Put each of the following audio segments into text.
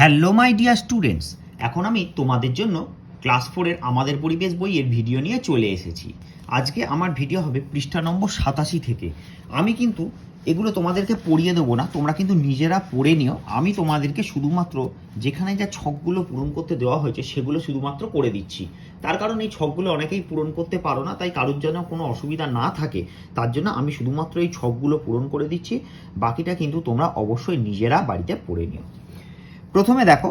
Hello my dear students এখন আমি তোমাদের জন্য ক্লাস ফোরের আমাদের পরিবেশ বইয়ের ভিডিও নিয়ে চলে এসেছি। আজকে আমার ভিডিও হবে পৃষ্ঠা নম্বর সাতাশি থেকে। আমি কিন্তু এগুলো তোমাদেরকে পড়িয়ে দেবো না, তোমরা কিন্তু নিজেরা পড়ে নিও। আমি তোমাদেরকে শুধুমাত্র যেখানে যা ছকগুলো পূরণ করতে দেওয়া হয়েছে, সেগুলো শুধুমাত্র করে দিচ্ছি। তার কারণ এই ছকগুলো অনেকেই পূরণ করতে পারো না, তাই কারোর যেন কোনো অসুবিধা না থাকে, তার জন্য আমি শুধুমাত্র এই ছকগুলো পূরণ করে দিচ্ছি। বাকিটা কিন্তু তোমরা অবশ্যই নিজেরা বাড়িতে পড়ে নিও। প্রথমে দেখো,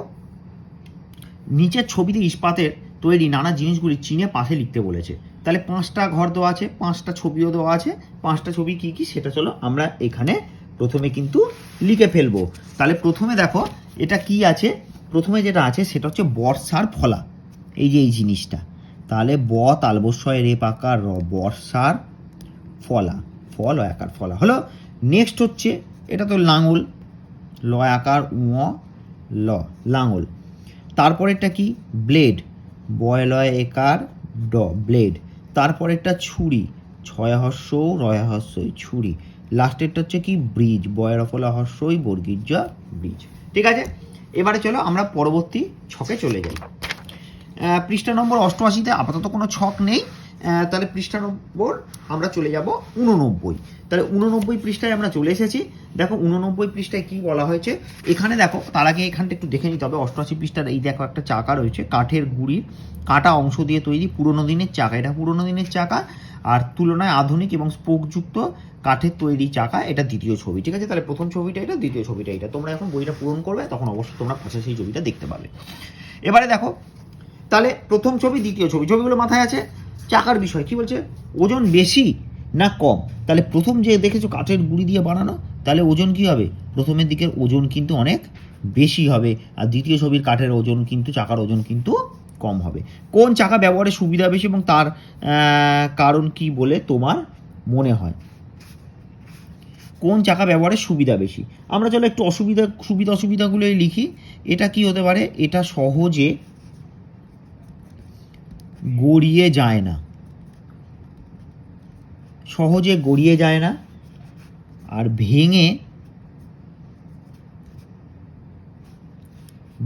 নিচের ছবিতে ইস্পাতের তৈরি নানা জিনিসগুলি চিনে পাশে লিখতে বলেছে। তাহলে পাঁচটা ঘর দেওয়া আছে, পাঁচটা ছবিও দেওয়া আছে, পাঁচটা ছবি কি কি সেটা চলো আমরা এখানে প্রথমে কিন্তু লিখে ফেলব। তাহলে প্রথমে দেখো, এটা কি আছে? প্রথমে যেটা আছে সেটা হচ্ছে বর্ষার ফলা, এই যে এই জিনিসটা। তাহলে ব তালবস্বয় রে পাকার র, বর্ষার ফলা, ফল আকার ফলা। হলো নেক্সট হচ্ছে, এটা তো লাঙল, ল আকার উ ল, লাঙল। তারপরেরটা কি? ব্লেড। বয়লয় একার ড, ব্লেড। তারপরেরটা ছুরি। ছয় হস্য রয় হস্যই ছুরি। লাস্টেরটা হচ্ছে কি? ব্রিজ। বয়ের ফলা হস্যই, বর্গীর্য ব্রিজ। ঠিক আছে? এবারে চলো আমরা পরবর্তী ছকে চলে যাই। পৃষ্ঠা নম্বর অষ্টআশিতে আপাতত কোনো ছক নেই। তাহলে পৃষ্ঠা নম্বর আমরা চলে যাব উননব্বই তাহলে উননব্বই পৃষ্ঠায় আমরা চলে এসেছি। দেখো উননব্বই পৃষ্ঠায় কি বলা হয়েছে? এখানে দেখো, তার আগে এখানটা একটু দেখে নিতে হবে। অষ্টআশি পৃষ্ঠার এই দেখো একটা চাকা রয়েছে, কাঠের গুড়ির কাটা অংশ দিয়ে তৈরি পুরোনো দিনের চাকা। এটা পুরোনো দিনের চাকা, আর তুলনায় আধুনিক এবং স্পোকযুক্ত কাঠের তৈরি চাকা। এটা দ্বিতীয় ছবি, ঠিক আছে? তাহলে প্রথম ছবিটা এটা, দ্বিতীয় ছবিটা এটা। তোমরা এখন বইটা পূরণ করবে, তখন অবশ্যই তোমরা পাশে সেই ছবিটা দেখতে পাবে। এবারে দেখো, তাহলে প্রথম ছবি, দ্বিতীয় ছবি। ছবিগুলো মাথায় আছে? চাকার বিষয়, কি বলছে? ওজন বেশি না কম? তাহলে প্রথম যে দেখেছ কাঠের গুঁড়ি দিয়ে বানানো, তাহলে ওজন কি হবে? প্রথমের দিকের ওজন কিন্তু অনেক বেশি হবে, আর দ্বিতীয় ছবির কাঠের ওজন কিন্তু, চাকার ওজন কিন্তু কম হবে। কোন চাকা ব্যবহারে সুবিধা বেশি এবং তার কারণ কি বলে তোমার মনে হয়? কোন চাকা ব্যবহারের সুবিধা বেশি? আমরা চলো একটু অসুবিধা, সুবিধা অসুবিধাগুলোই লিখি। এটা কি হতে পারে? এটা সহজে গড়িয়ে যায় না। সহজে গড়িয়ে যায় না আর ভেঙে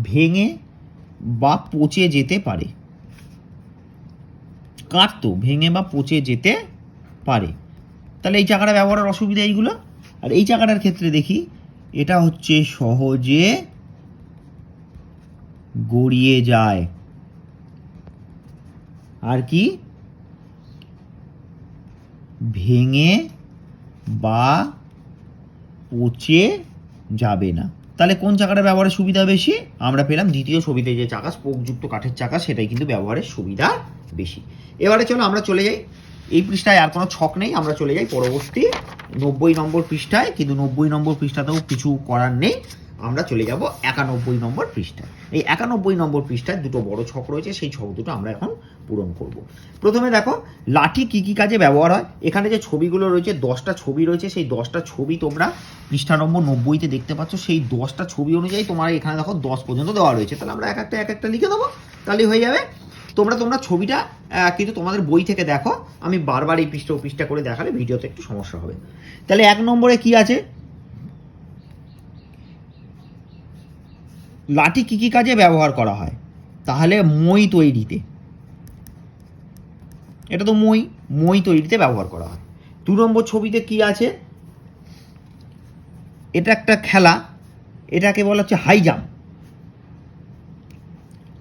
ভেঙে বা পচে যেতে পারে। কাটতো, ভেঙে বা পচে যেতে পারে। তাহলে এই চাকাটা ব্যবহারের অসুবিধা এইগুলো? আর এই চাকাটার ক্ষেত্রে দেখি, এটা হচ্ছে সহজে গড়িয়ে যায়। আর কি? ভেঙে বা পচে যাবে না। তাহলে কোন চাকাটা ব্যবহারের সুবিধা বেশি? আমরা পেলাম দ্বিতীয় ছবিতে যে চাকা, স্পোকযুক্ত কাঠের চাকা, সেটাই কিন্তু ব্যবহারের সুবিধা বেশি। এবারে চলো আমরা চলে যাই। এই পৃষ্ঠায় আর কোনো ছক নেই, আমরা চলে যাই পরবর্তী নব্বই নম্বর পৃষ্ঠায়। কিন্তু নব্বই নম্বর পৃষ্ঠাতেও কিছু করার নেই। আমরা চলে যাব একানব্বই নম্বর পৃষ্ঠায়। এই একানব্বই নম্বর পৃষ্ঠায় দুটো বড় ছক রয়েছে, সেই ছক দুটো আমরা এখন পূরণ করব। প্রথমে দেখো, লাঠি কি কি কাজে ব্যবহার হয়? এখানে যে ছবিগুলো রয়েছে, দশটা ছবি রয়েছে, সেই দশটা ছবি তোমরা পৃষ্ঠা নম্বর নব্বইতে দেখতে পাচ্ছ। সেই দশটা ছবি অনুযায়ী তোমার এখানে দেখো দশ পর্যন্ত দেওয়া রয়েছে। তাহলে আমরা এক একটা এক একটা লিখে দেবো তাহলে হয়ে যাবে। তোমরা তোমরা ছবিটা কিন্তু তোমাদের বই থেকে দেখো। আমি বারবার এই পৃষ্ঠা পৃষ্ঠা করে দেখালে ভিডিওতে একটু সমস্যা হবে। তাহলে এক নম্বরে কি আছে? লাঠি কি কি কাজে ব্যবহার করা হয়? তাহলে মই তৈরিতে। এটা তো মই মই তৈরিতে ব্যবহার করা হয়। দু নম্বর ছবিতে কি আছে? এটা একটা খেলা, এটাকে বলা হচ্ছে হাই জাম্প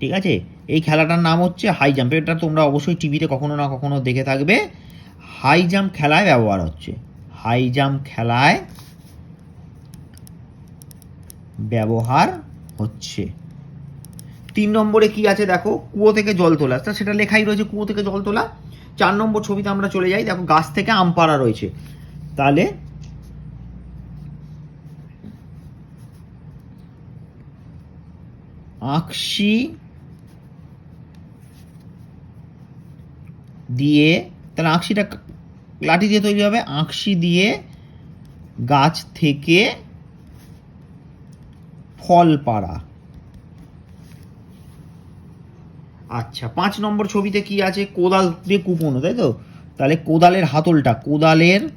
ঠিক আছে? এই খেলাটার নাম হচ্ছে হাই জাম্প এটা তোমরা অবশ্যই টিভিতে কখনো না কখনো দেখে থাকবে। হাই জাম্প খেলায় ব্যবহার হচ্ছে। হাই জাম্প খেলায় ব্যবহার হচ্ছে। তিন নম্বরে কি আছে দেখো? কুয়ো থেকে জল তোলা। সেটা লেখাই রয়েছে, কুয়ো থেকে জল তোলা। চার নম্বর ছবিতে আমরা চলে যাই। দেখো, গাছ থেকে আম পাড়া রয়েছে। তাহলে আঁকশি দিয়ে, তাহলে আঁকশিটা লাঠি দিয়ে তৈরি হবে। আঁকশি দিয়ে গাছ থেকে ফল পাড়া। আচ্ছা পাঁচ নম্বর ছবিতে কি আছে? কোদাল দিয়ে কুপোনো, তাই তো? তাহলে কোদালের হাতলটা, কোদালের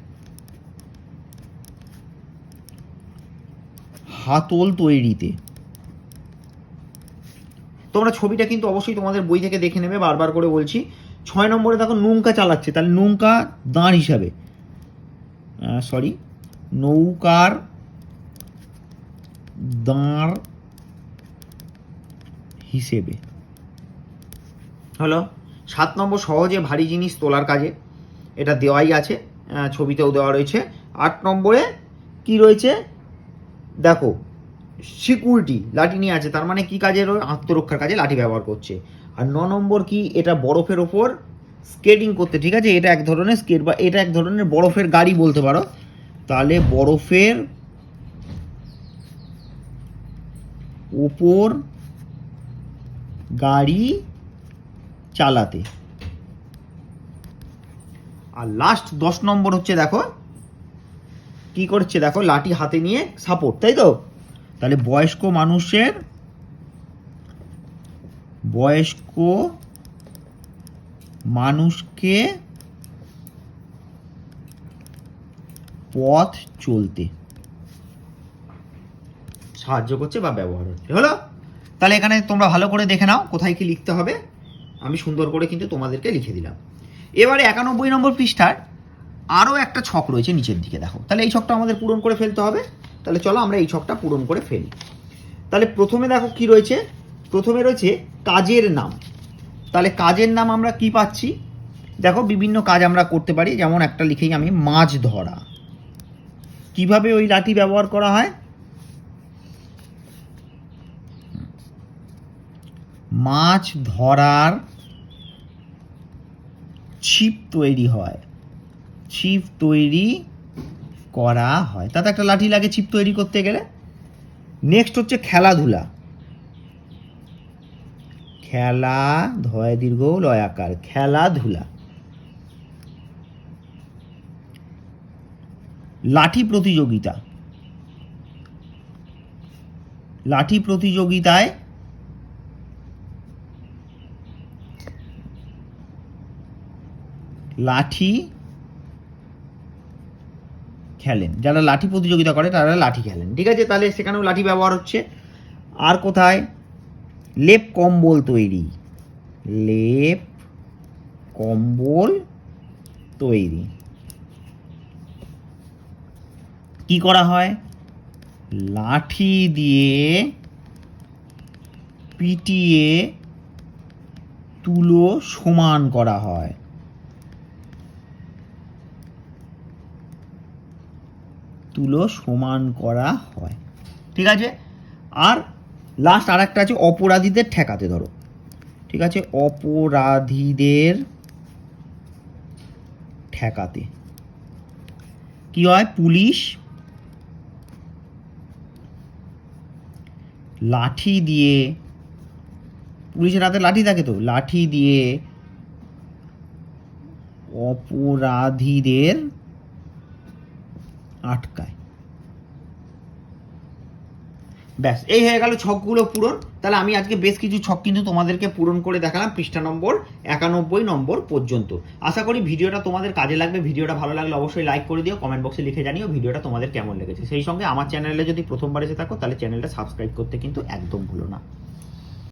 হাতল তৈরিতে। তোমরা ছবিটা কিন্তু অবশ্যই তোমাদের বই থেকে দেখে নেবে, বারবার করে বলছি। ছয় নম্বরে দেখো, নৌকা চালাচ্ছে, তাহলে নৌকা দাঁড় হিসাবে। সরি নৌকার দাঁড় হিসেবে। হলো, সাত নম্বর সহজে ভারী জিনিস তোলার কাজে। এটা দেওয়াই আছে ছবিতেও দেওয়া রয়েছে। আট নম্বরে কি রয়েছে? দেখো সিকিউরিটি লাঠি নিয়ে আছে, তার মানে কি কাজে আত্মরক্ষার কাজে লাঠি ব্যবহার করছে। আর ন নম্বর কি, এটা বরফের ওপর স্কেটিং করতে, ঠিক আছে? এটা এক ধরনের স্কেট বা এটা এক ধরনের বরফের গাড়ি বলতে পারো। তাহলে বরফের ওপর গাড়ি চালাতে। আর লাস্ট দশ নম্বর হচ্ছে দেখো, কি করছে দেখো, লাঠি হাতে নিয়ে সাপোর্ট তাই তো? তাহলে বয়স্ক মানুষের, বয়স্ক মানুষকে পথ চলতে। সাহায্য করছে বা ব্যবহার হচ্ছে। হলো? তাহলে এখানে তোমরা ভালো করে দেখে নাও, কোথায় কি লিখতে হবে। আমি সুন্দর করে কিন্তু তোমাদেরকে লিখে দিলাম। এবারে একানব্বই নম্বর পৃষ্ঠার আরও একটা ছক রয়েছে নিচের দিকে, দেখো। তাহলে এই ছকটা আমাদের পূরণ করে ফেলতে হবে। তাহলে চলো আমরা এই ছকটা পূরণ করে ফেলি। তাহলে প্রথমে দেখো কি রয়েছে? প্রথমে রয়েছে কাজের নাম। তাহলে কাজের নাম আমরা কি পাচ্ছি? দেখো বিভিন্ন কাজ আমরা করতে পারি, যেমন একটা লিখেই আমি মাছ ধরা। কীভাবে ওই লাঠি ব্যবহার করা হয়? মাছ ধরার ছিপ তৈরি হয়। ছিপ তৈরি করা হয়। তাতে একটা লাঠি লাগে ছিপ তৈরি করতে গেলে। নেক্সট হচ্ছে খেলাধুলা। খেলা, ধয় দীর্ঘ লয়াকার খেলাধুলা। লাঠি প্রতিযোগিতা। লাঠি প্রতিযোগিতায় লাঠি খেলেন। যারা লাঠি প্রতিযোগিতা করে, তারা লাঠি খেলেন। ঠিক আছে? তাহলে সেখানেও লাঠি ব্যবহার হচ্ছে। আর কোথায়? লেপ কম্বল তৈরি। লেপ কম্বল তৈরি। কি করা হয়? লাঠি দিয়ে পিটিয়ে তুলো সমান করা হয়। তুলো সমান করা হয়। ঠিক আছে? আর লাস্ট আর একটা আছে, অপরাধীদের ঠেকাতে ধরো। ঠিক আছে? অপরাধীদের ঠেকাতে। কি হয়? পুলিশ লাঠি দিয়ে, পুলিশের হাতে লাঠি থাকে তো, লাঠি দিয়ে অপরাধীদের আটকায়। ব্যাস, এই হয়ে গেল ছকগুলো পূরণ। তাহলে আমি আজকে বেশ কিছু ছক কিন্তু তোমাদেরকে পূরণ করে দেখালাম পৃষ্ঠা নম্বর একানব্বই নম্বর পর্যন্ত। আশা করি ভিডিওটা তোমাদের কাজে লাগবে। ভিডিওটা ভালো লাগলে অবশ্যই লাইক করে দিও কমেন্ট বক্সে লিখে জানিও ভিডিওটা তোমাদের কেমন লেগেছে। সেই সঙ্গে আমার চ্যানেলে যদি প্রথমবার এসে থাকো, তাহলে চ্যানেলটা সাবস্ক্রাইব করতে কিন্তু একদম ভুলো না।